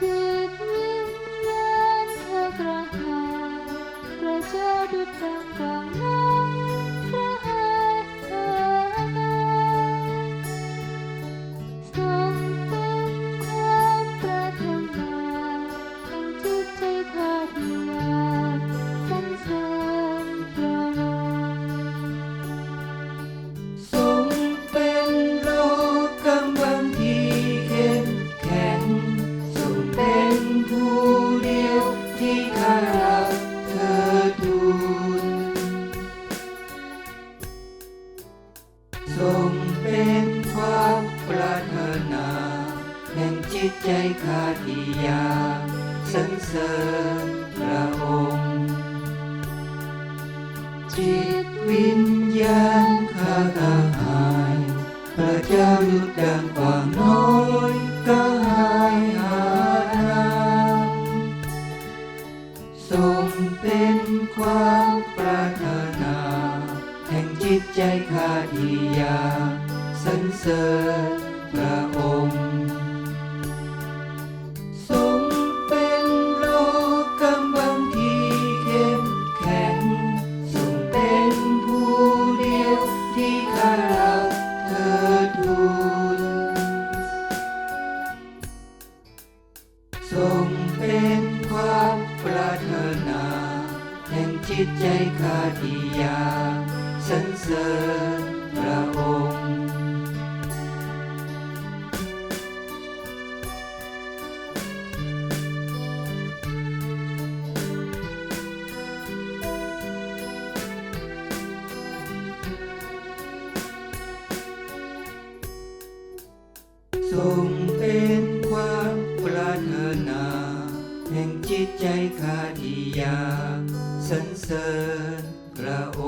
ถึกวิญญาเธระหายระเจ้าดุจดังกองน้ จิตใจข้าที่ยาสรรเสริญพระองค์ จิตวิญญาณข้ากระหายพระเจ้าหยุดดังกว่างน้อยกระหายหา ปรารถนา แห่งจิตใจข้าที่อยากสรรเสริญพระองค์ทรงเป็นโลกกำบังที่เข้มแข็งทรงเป็นผู้เดียวที่ข้ารักเธอทูลทรงเป็นความปรารถนาแห่ง จิตใจข้าที่ยาสรรเสริญพระองค์ทรงเป็น แห่งจิตใจข้าที่อยากสรรเสริญพระองค์